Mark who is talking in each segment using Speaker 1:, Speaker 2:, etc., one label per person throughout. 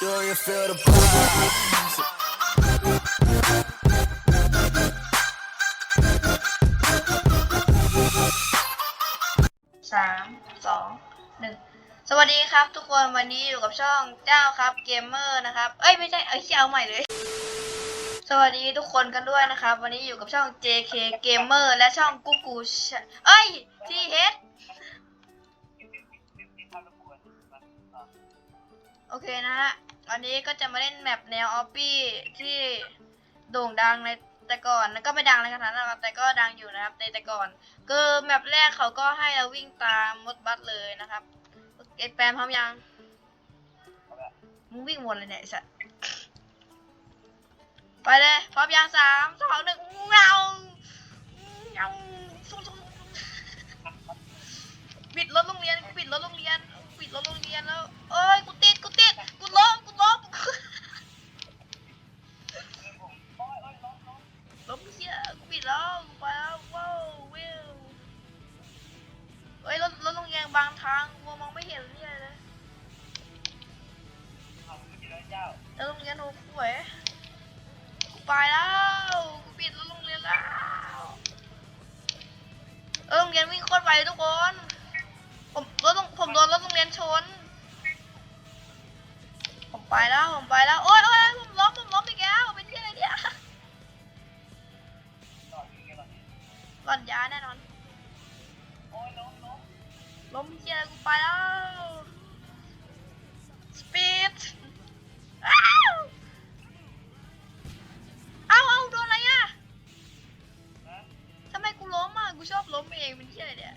Speaker 1: Do you feel the vibes?
Speaker 2: สามสองหนึ่งสวัสดีครับ ทุกคนวันนี้อยู่กับช่องเจ้าครับเกมเมอร์นะครับ เอ้ยไม่ใช่เอ้ยเอาใหม่เลย สวัสดีทุกคนกันด้วยนะครับ วันนี้อยู่กับช่อง JK Gamer และช่องกูกูชเอ้ย TH โอเคนะฮะ วันนี้ก็จะมาเล่นแมปแนวออฟปี้ที่โด่งดังในแต่ก่อนแล้วก็ไม่ดังในขนาดนั้นแต่ก็ดังอยู่นะครับ ในแต่ก่อนคือแมปแรกเขาก็ให้เราวิ่งตามมดบัสเลยนะครับเอแปมพร้อมยังมึงวิ่งวนเลยเนี่ยไอ้สัสไปเลยพร้อมยังสามสองหนึ่งเงาเงาปิดรถโรงเรียนปิดรถโรงเรียน ชน ผมไปแล้ว ผมไปแล้ว โอ๊ยโอ๊ยผมล้มผมล้มอีกแล้วเป็นที่อะไรเนี่ยหล่อนยาแน่นอนล้มเชียกูไปแล้ว สปีดอ้าวเอาเอาโดนอะไรอะทำไมกูล้มอะ กูชอบล้มเองเป็นที่อะไรเนี่ย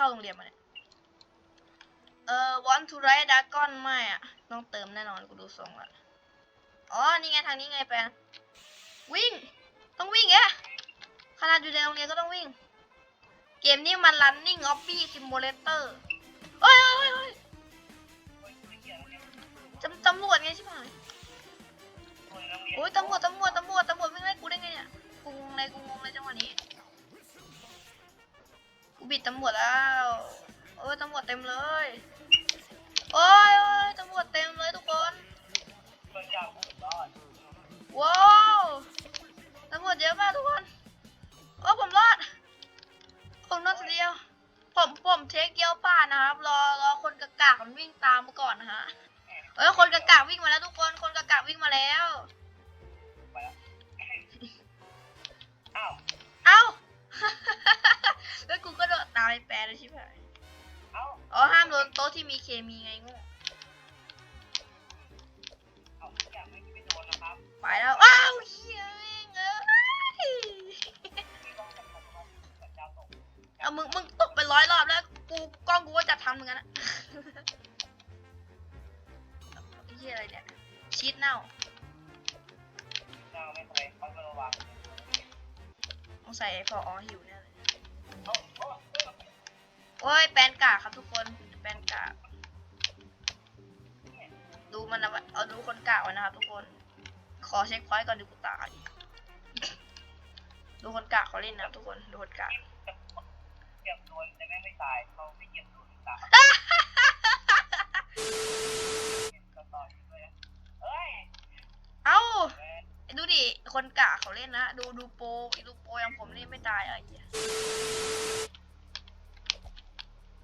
Speaker 2: เข้าโรงเรียนมาเนี่ย เอ่อ want to ride dragon ไม่อะต้องเติมแน่นอนกูดูทรงละอ๋อ นี่ไงทางนี้ไงแปนวิ่ง ต้องวิ่งแกขนาดอยู่ในโรงเรียนก็ต้องวิ่ง เกมนี้มัน running obby simulator เฮ้ยเฮ้ยเฮ้ยเฮ้ยจำตำรวจไงใช่ไหมโอ้ยตำรวจตำรวจตำรวจตำรวจวิ่งไล่กูได้ไงเนี่ยกูงงเลยกูงงเลยจังหวะนี้ กูบิดตำรวจแล้วโอ้ยตำรวจเต็มเลย โอ้ยโอ้ยตำรวจเต็มเลยทุกคนว้าวตำรวจเยอะมากทุกคนโอ้ผมรอดผมรอดทีเดียว ผมผมเทคเกียวป่านะครับ รอรอคนกะกากมันวิ่งตามมาก่อนนะฮะเอ้ยคนกะกากวิ่งมาแล้วทุกคนคนกะกากวิ่งมาแล้วเอ้า แล้วกูก็โดดตามไอ้แปรเลยใช่ไหมอ๋อห้ามโดนโต๊ะที่มีเคมีไงงูไปแล้วอ้าวเฮียแม่งเอ้ยเอามึงมึงตกไปร้อยรอบแล้วกูกล้องกูก็จะทำเหมือนกันนะเฮียอะไรเนี่ยชีสเน่าต้องใส่ไอ้พออหิวแน่เลย โอ้ยแปลนกากครับทุกคนแปลนกากดูมันนะเอาดูคนกากไว้นะครับทุกคน ขอเช็คพอยต์ก่อนดูกูตายดูคนกากเขาเล่นนะครับทุกคนดูคนกากเอ้าดูดิคนกากเขาเล่นนะดูดูโปรดูโปรอย่างผมนี่ไม่ตายอะไรเงี้ย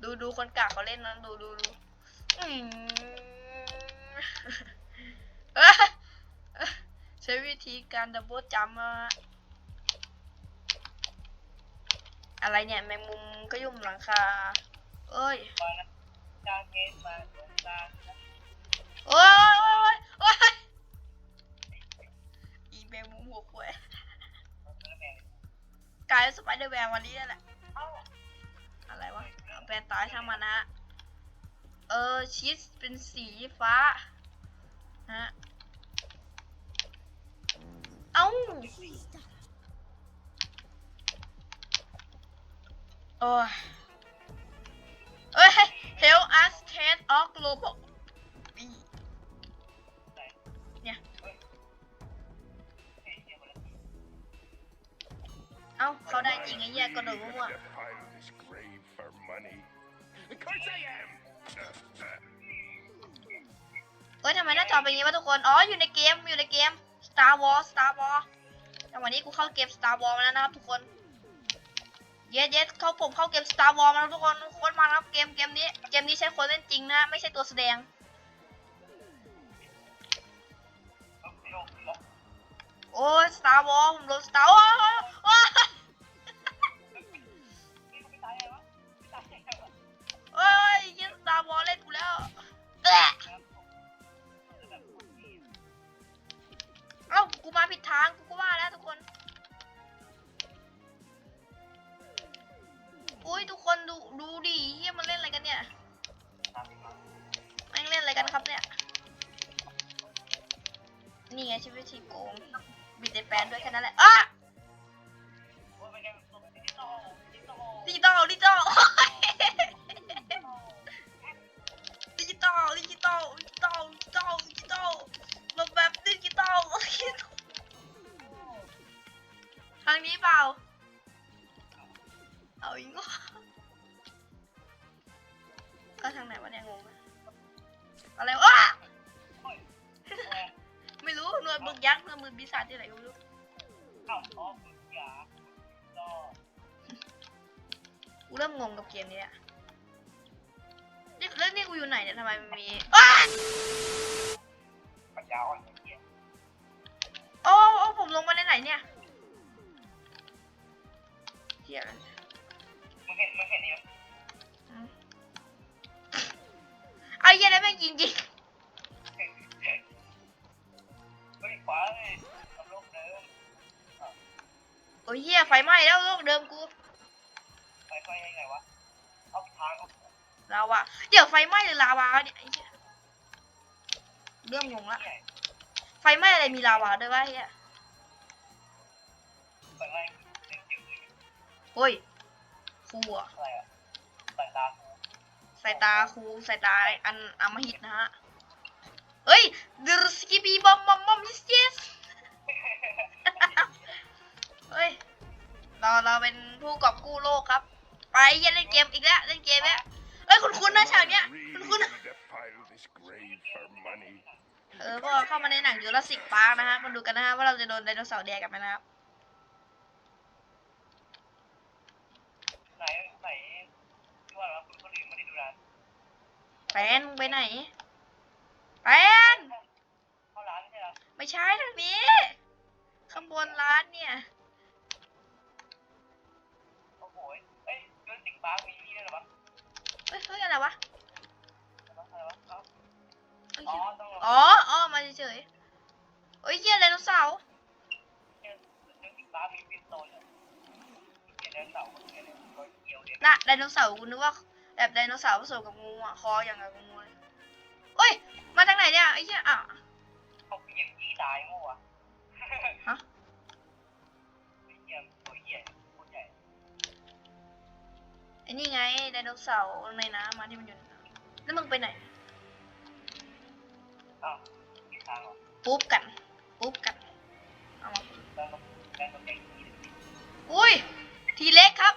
Speaker 2: ดูดูคนกากเขาเล่นนะดูดูดูอืมเอ้ยใช้วิธีการดับเบิลจัมป์อะอะไรเนี่ยแมงมุมก็ยุ่มหลังคา เอ้ยโอ้ยโอ้ยโอ้ยอีแมงมุมหัวขวยกลายเป็นสไปเดอร์แมนวันนี้นั่นแหละ อะไรวะแปลตายช่างมานะ เออชีสเป็นสีฟ้านะเอ้าโอ้ยเฮ้ย help us test of global เนี่ยเอ้าเขาได้จริงไอ้แย่กระโดดมั่ว
Speaker 1: for money? Of course I am.
Speaker 2: เอ้ยทำไมหน้าจอเป็นอย่างนี้วะทุกคน อ๋อ อยู่ในเกม อยู่ในเกม Star Wars Star Wars แต่วันนี้กูเข้าเกม Star Wars มาแล้วนะครับทุกคน เย็ดเย็ดเข้าผมเข้าเกม Star Wars มาแล้วทุกคน โคตรมาแล้วเกมเกมนี้ เกมนี้ใช้คนเล่นจริงนะ ไม่ใช่ตัวแสดง โอ้ย Star Wars ผมโดน Star Wars โอ้ยยิง Star Wars เล่นกูแล้วเอ้เอ้ากูมาผิดทางกูก็ว่าแล้วทุกคนอุ้ยทุกคนดูดูดิเฮียมันเล่นอะไรกันเนี่ยม่งเล่นอะไรกันครับเนี่ยนี่ไงชีวิตทีโกงบิดในแปนด้วยแค่นั้นแหละอะ กยักษ์หนวดมึกปีศาจที่ไหนก็ไม่รู้กูเริ่มงงกับเกมนี้อะนี่แล้วนี่กูอยู่ไหนเนี่ยทำไมมันมีอ้า ม้แล้วโลกเดิมกูลาวาเดี๋ยวไฟไหม้หรือลาวาวะเนี่ยไอ้เหี้ยเริ่มงงละไฟไหม้อะไรมีลาวาด้วยวะเฮียโอ้ยครูอะสายตาครูสายตาอันอำมหิตนะฮะ เฮ้ยดรสกิบีบอมบอมบอม yes yes เฮ้ย เราเราเป็นผู้กอบกู้โลกครับ ไปเหี้ยเล่นเกมอีกแล้วเล่นเกมแล้วเอ้ยคุณคุณนะฉากเนี้ยคุณคุณ
Speaker 1: Really defile this grave for money?
Speaker 2: เออก็เข้ามาในหนังจูราสสิกพาร์คนะฮะมาดูกันนะฮะว่าเราจะโดนไดโนเสาร์แดกกันไหมนะครับแฟนมึงไปไหนแฟนไม่ใช่ทางนี้ข้างบนร้านเนี่ย เฮ้ยเฮ้ยอะไรวะเฮ้ยอ๋ออ๋อมาเฉยๆเฮ้ยเหี้ยไดโนเสาร์น่ะไดโนเสาร์กูนึกว่าแบบไดโนเสาร์ผสมกับงูอะคออย่างกับงูเลยเฮ้ยมาทางไหนเนี่ยไอ้เหี้ยอะฮ ไอ้นี่ไงไดโนเสาร์ในน้ำมาที่มันอยู่ในน้ำแล้วมึงไปไหนปุ๊บกัน ปุ๊บกัน เอามาอุ้ย ทีเล็กครับ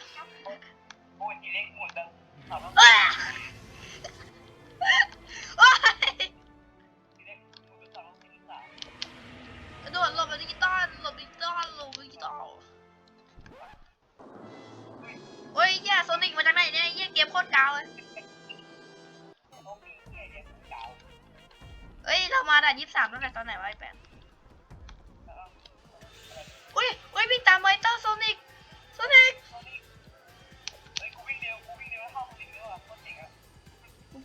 Speaker 2: อ้าโอ้ยกระโดดหลบแบบดิจิตอลหลบดิจิตอลหลบดิจิตอล เกมโคตรกาวเลยเอ้ย เรามาด่านยี่สิบสามตั้งแต่ตอนไหนวะไอ้แปนอุ้ยอุ้ยวิ่งตามไมเตอร์โซนิกโซนิก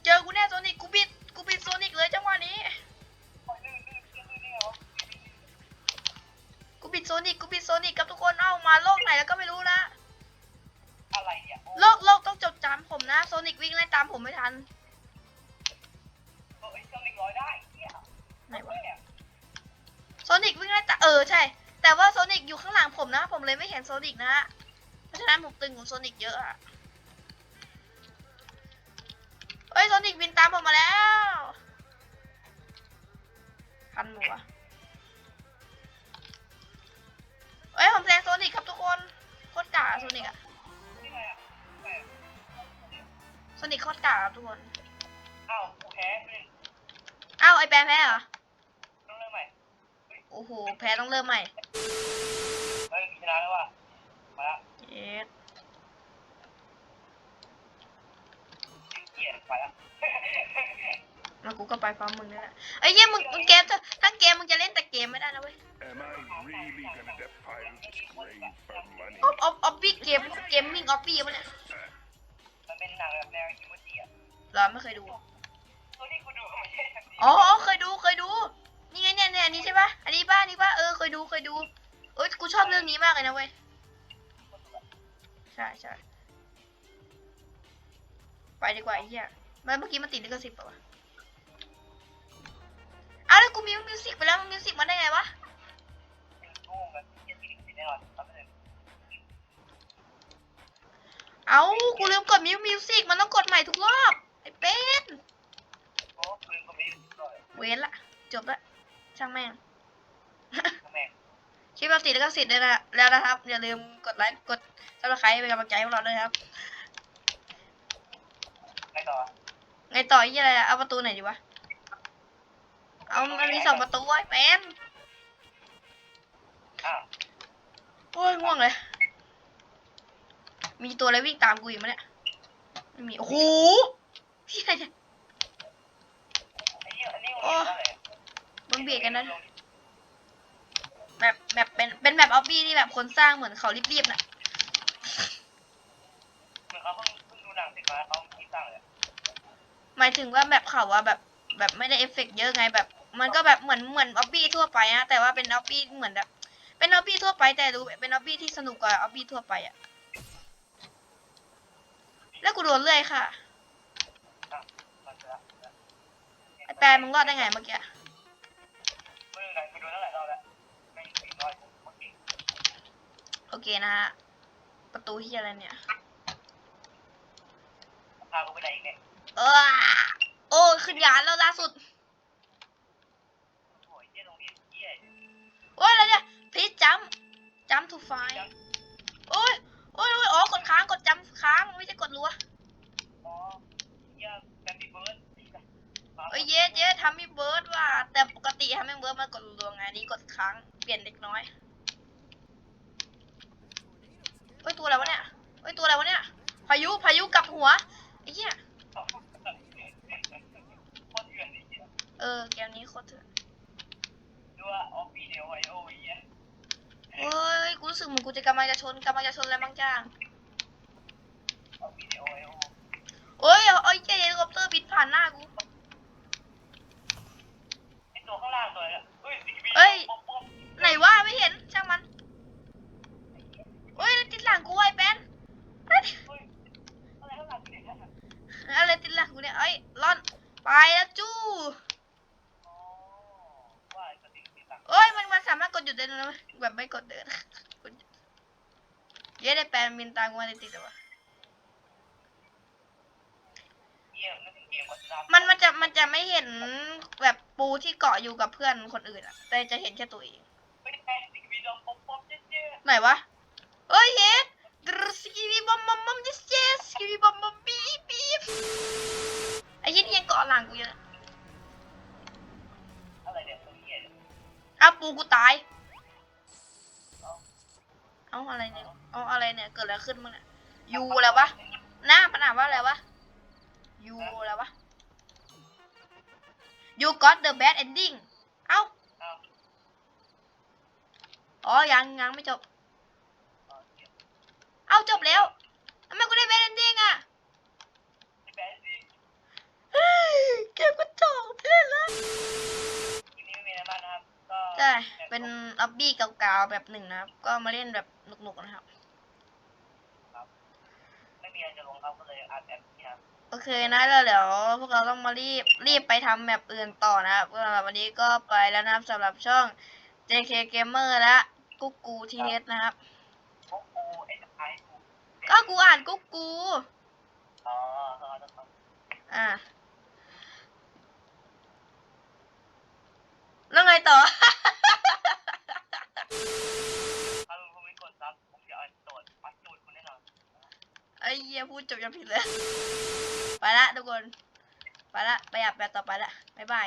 Speaker 2: เจอกูแน่โซนิกกูบิดกูบิดโซนิกเลยจังหวะนี้กูบิดโซนิกกูบิดโซนิกกับทุกคนเอ้ามาโลกไหนแล้วก็ไม่รู้นะ นะโซนิกวิ่งไล่ตามผมไม่ทันไหนวะโซนิกวิ่งไล่ตามเออใช่ แต่ว่าโซนิกอยู่ข้างหลังผมนะ ผมเลยไม่เห็นโซนิกนะเพราะฉะนั้นผมตึงของโซนิกเยอะอะเฮ้ยโซนิกบินตามผมมาแล้วทันหมวะเฮ้ยผมแซงโซนิกครับทุกคนโคตรโซนิกอะ
Speaker 3: นิ
Speaker 2: กโคตรกากครับทุกคน
Speaker 3: อ้าวกูแพ้ไม่ได้
Speaker 2: อ้าวไอแปรแพ้เหรอ
Speaker 3: ต้องเริ่มใหม่
Speaker 2: โอ้โห แพ้ต้องเริ่มใหม่
Speaker 3: เฮ้ยชนะแล้วว่ะมาละ
Speaker 2: เย็ด
Speaker 3: เกลียดไปละ
Speaker 2: แล้วกูก็ไปพร้อมมึงนี่แหละไอ้เหี้ยมึงมึงเกมเถอะถ้าเกมมึงจะเล่นแต่เกมไม่ได้นะเว้ย
Speaker 1: Am I really gonna defile this grave for money?
Speaker 2: ออฟออฟออฟบี้เกมเกมมิ่งออฟบี้ปะเนี่ย
Speaker 3: มั นเป็นหนังแบบแนวอิโมจิอะ
Speaker 2: เหรอไม่เคยดู
Speaker 3: ตัวที่กูดูก็ไม่ใช่แบบนี้
Speaker 2: อ๋ออ๋อเคยดูเคยดู นี่ไงเนี่ยเนี่ยอันนี้ใช่ปะอันนี้ป่ะอันนี้ป่ะเออเคยดูเคยดูเอ้ยกูชอบเรื่องนี้มากเลยนะเว้ย ใช่ใช่ไปดีกว่าไอ้เหี้ยมันเมื่อกี้มันติดลิขสิทธิ์ปะวะอ้าวแล้วกูมิวมิวสิกไปแล้วมิวสิกมาได้ไงวะ
Speaker 3: เป็นโง่แบบเกลียดที่ดิแน่นอนทำไปเเอ้า
Speaker 2: กูลืมกดมิวมิวสิกมันต้องกดใหม่ทุกรอบ ไอ้เป็ด
Speaker 3: โอ้ปืนก็ไม่รู้ด้วย
Speaker 2: เว้นละ จบละ ช่างแม่ง
Speaker 3: แม่ง
Speaker 2: คลิปเราติดลิขสิทธิ์ด้วยนะแล้วนะครับ อย่าลืมกดไลค์กดซับสไครต์เป็นกำลังใจให้พวกเราด้วยครับ
Speaker 3: ไงต่อ
Speaker 2: ไงต่อยี่อะไรอะเอาประตูไหนดีวะ เอามันมีสองประตูไอ้เป็น
Speaker 3: อ้าว
Speaker 2: โอ้ยง่วงเลย มีตัวอะไรวิ่งตามกูอยู่มั้ยเนี่ยไม่มี โอ้โหที่อะไรเนี่ย
Speaker 3: ไอ้เหี้ยอันนี้มันเป็นอะไร
Speaker 2: มันเบียดกันนะแบบแบบเป็นเป็นแบบออฟบี้ที่แบบคนสร้างเหมือนเขารีบๆน่ะ
Speaker 3: เหมือนเขาเพิ่งเพิ่งดูหนังเสร็จมาเขาคิดสร้างเลย
Speaker 2: หมายถึงว่าแบบเขาอะแบบแบบไม่ได้เอฟเฟกต์เยอะไงแบบ มันก็แบบเหมือนเหมือนออฟบี้ทั่วไปอะแต่ว่าเป็นออฟบี้เหมือนแบบ เป็นออฟบี้ทั่วไปแต่ดูเป็นออฟบี้ที่สนุกกว่าออฟบี้ทั่วไปอะ แล้วกูโดนเลื่อยค่ะ
Speaker 3: มันจะ
Speaker 2: ไอแปลมึงรอดได้ไงเมื่อกี้
Speaker 3: เมื่อไหร่กูดูตั้งหลายรอบแล้วไม่สี่ร้อยผมโคตรเก่ง
Speaker 2: โอเคนะฮะ ประตูที่อะไรเนี่ย
Speaker 3: พากูไปไหนอีกเนี่ย
Speaker 2: เออโอ้ขึ้นยานแล้วล่าสุด
Speaker 3: โอ้ยเจ๊โรงเรียนเหี้ย
Speaker 2: โอ้ยอะไรเนี่ยพีจจัมจัมทูไฟโอ้ยโอ้ยโอ้ยอ๋อ กดค้างกดจัมค้างไม่ใช่กดรัว
Speaker 3: อ๋อเหี้ยแบมบี้เบิร์ด
Speaker 2: เอ้ยเย้เย้ทำให้เบิร์ดว่ะแต่ปกติทำให้เบิร์ดมันกดรัวไงอันนี้กดค้างเปลี่ยนเล็กน้อยเฮ้ยตัวอะไรวะเนี่ยเฮ้ยตัวอะไรวะเนี่ยพายุพายุกลับหัวไอ้เหี้ย
Speaker 3: โคตรเถื่อนเลยเหี้ย
Speaker 2: เออเกมนี้โคตรเถื่อน
Speaker 3: ดูว่าออฟฟี่เดียวไอโอเหี้ย
Speaker 2: เฮ้ยกูรู้สึกเหมือนกูจะกำลังจะชนกำลังจะชนอะไรบางอย่าง
Speaker 3: ออฟฟี่เดียวไอโอ
Speaker 2: เฮ้ยเอาไอ้เจ๊เฮลิคอปเตอร์บินผ่านหน้ากู
Speaker 3: ไอตัวข้างล่างตัวเนี่ยเฮ้ย
Speaker 2: เอ้ย
Speaker 3: ป๊อปป๊อป
Speaker 2: ไหนวะไม่เห็นช่างมันเฮ้ยแล้วติดหลังกูไอ้แปนเฮ้ย
Speaker 3: เฮ้ยอะไรข้างหลังเนี่ย
Speaker 2: อะไรติดหลังกูเนี่ยเอ้ยร่อนไปแล้วจู้
Speaker 3: อ๋อว่าไอ้กระดิ่งติดหลัง
Speaker 2: เอ้ยมันมันสามารถกดหยุดได้ด้วยนะเว้ยแบบไม่กดเดินกดหยุดเย้ได้แปลนบินตามกูมาติดๆเลยวะ
Speaker 3: เยี่ยมนึกถึงเก มวัฒนธรรม
Speaker 2: มันมันจะมันจะไม่เห็นแบบปูที่เกาะอยู่กับเพื่อนคนอื่นอะแต่จะเห็นแค่ตัวเอง
Speaker 3: ไม่ได้แพ้สิบีดอมป๊อปป๊อปเจ๊เจ๊
Speaker 2: ไหนวะเอ้ยเฮ็ดดรสกิบีบอมบอมบอม yes yes สกิบีบอมบอมบีบบีบไอ้เหี้ยนี่ยังเกาะหลังกูอยู่นะ
Speaker 3: อะไรเนี่ยตัวเหี้ย
Speaker 2: อ้าวปูกูตายเอาอะไรเนี่ยเอาอะไรเนี่ยเกิดอะไรขึ้นมึงเนี่ยยูอะไรวะหน้ามันอ่านว่าอะไรวะยูอะไรวะ you got the bad ending เอ้า
Speaker 3: อ้าว
Speaker 2: อ๋อ ยังยังไม่จบ
Speaker 3: อ๋อเหี้ย
Speaker 2: เอ้า จบแล้วทำไมกูได้ bad ending อะ
Speaker 3: ไอ้แพ้สิ
Speaker 2: เฮ้ยเกมก็จบไปเลยละ
Speaker 3: คลิปนี้ไม่มีอะไรมากนะครับก็
Speaker 2: ใช่เป็นล็อบบี้เก่าๆแบบหนึ่งนะครับ ก็มาเล่นแบบหนุกๆนะครับ
Speaker 3: ไม่มีอะไรจะลงครับก็เลยอัดแบบนี้ครับ
Speaker 2: โอเคนะแล้วเดี๋ยวพวกเราต้องมารีบรีบไปทำแบบอื่นต่อนะครับสำหรับวันนี้ก็ไปแล้วนะครับสำหรับช่อง JK Gamer และกุ๊กกูทีเอสนะครับ
Speaker 3: พวกกูไอ้ตะไคร้กู
Speaker 2: ก็กูอ่านกุ๊กกู
Speaker 3: อ๋อเขาเอาต้อง
Speaker 2: อ่าแล้วไงต่อ
Speaker 3: ถ้าลุงไม่กดซับผมจะเอาโดดปัดจูดคุณแน่
Speaker 2: ไอ้เหี้ยพูดจบยังผิดเลยไปละ ทุกคน ไปละไปอาบแบบต่อไปละบ๊ายบาย